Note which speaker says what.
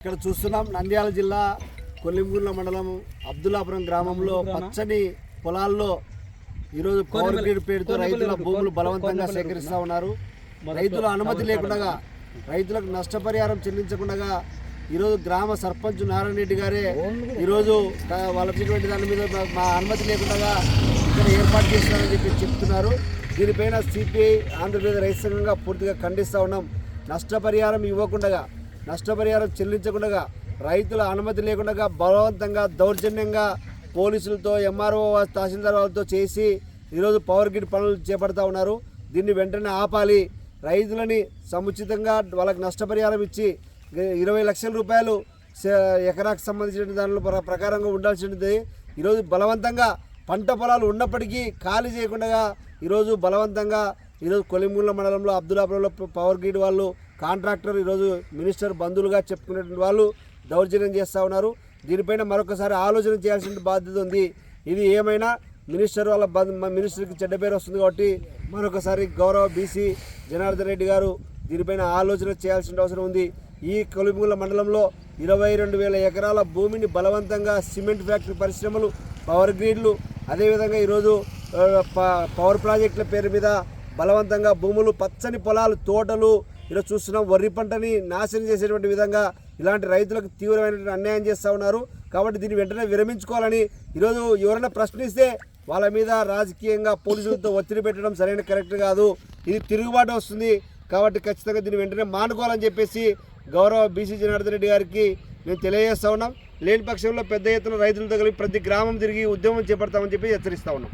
Speaker 1: ఇక్కడ చూస్తున్నాం నంద్యాల జిల్లా కొల్లింగూర్ల మండలం అబ్దుల్లాపురం గ్రామంలో పచ్చని పొలాల్లో ఈరోజు పవర్ గ్రిడ్ పేరుతో రైతుల భూములు బలవంతంగా సేకరిస్తూ ఉన్నారు. రైతుల అనుమతి లేకుండా రైతులకు నష్టపరిహారం చెల్లించకుండా ఈరోజు గ్రామ సర్పంచ్ నారాయణ రెడ్డి గారే ఈరోజు క- వాళ్ళకి ఇచ్చినటువంటి దాని మీద మా- మా అనుమతి లేకుండా ఇక్కడ ఏర్పాటు చేస్తున్నారని చెప్పి చెప్తున్నారు. దీనిపైన సిపిఐ ఆంధ్రప్రదేశ్ రైతు సంఘంగా పూర్తిగా ఖండిస్తూ ఉన్నాం. నష్టపరిహారం ఇవ్వకుండా నష్టపరిహారం చెల్లించకుండా రైతుల అనుమతి లేకుండా బలవంతంగా దౌర్జన్యంగా పోలీసులతో ఎంఆర్ఓ తహసీల్దార్ వాళ్ళతో చేసి ఈరోజు పవర్ గ్రిడ్ పనులు చేపడతా ఉన్నారు. దీన్ని వెంటనే ఆపాలి. రైతులని సముచితంగా వాళ్ళకి నష్టపరిహారం ఇచ్చి ఇరవై లక్షల రూపాయలు ఎకరాకు సంబంధించిన దానిలో ప్ర- ప్రకారంగా ఉండాల్సింది. ఈరోజు బలవంతంగా పంట పొలాలు ఉన్నప్పటికీ ఖాళీ చేయకుండా ఈరోజు బలవంతంగా ఈరోజు కొలిమూల మండలంలో అబ్దులాపురంలో పవర్ గ్రిడ్ వాళ్ళు కాంట్రాక్టర్ ఈరోజు మినిస్టర్ బంధువులుగా చెప్పుకునేటువంటి వాళ్ళు దౌర్జన్యం చేస్తూ ఉన్నారు. దీనిపైన మరొకసారి ఆలోచన చేయాల్సిన బాధ్యత ఉంది. ఇది ఏమైనా మినిస్టర్ వాళ్ళ బంధు మినిస్టర్కి చెడ్డ పేరు వస్తుంది కాబట్టి మరొకసారి గౌరవ బీసీ జనార్దన్ రెడ్డి గారు దీనిపైన ఆలోచన చేయాల్సిన అవసరం ఉంది. ఈ కొలిమిగుల మండలంలో ఇరవై రెండు వేల ఎకరాల భూమిని బలవంతంగా సిమెంట్ ఫ్యాక్టరీ పరిశ్రమలు పవర్ గ్రిడ్లు అదేవిధంగా ఈరోజు ప- పవర్ ప్రాజెక్టుల పేరు మీద బలవంతంగా భూములు పచ్చని పొలాలు తోటలు ఈరోజు చూస్తున్నాం. వరి పంటని నాశనం చేసేటువంటి విధంగా ఇలాంటి రైతులకు తీవ్రమైనటువంటి అన్యాయం చేస్తూ ఉన్నారు. కాబట్టి దీన్ని వెంటనే విరమించుకోవాలని ఈరోజు ఎవరైనా ప్రశ్నిస్తే వాళ్ళ మీద రాజకీయంగా పోలీసులతో ఒత్తిడి పెట్టడం సరైన కరెక్ట్ కాదు. ఇది తిరుగుబాటు వస్తుంది. కాబట్టి ఖచ్చితంగా దీన్ని వెంటనే మానుకోవాలని చెప్పేసి గౌరవ బీసీ జనార్దన్ రెడ్డి గారికి మేము తెలియజేస్తా ఉన్నాం. లేని పక్షంలో పెద్ద ఎత్తున రైతులతో కలిపి ప్రతి గ్రామం తిరిగి ఉద్యమం చేపడతామని చెప్పి హెచ్చరిస్తా ఉన్నాం.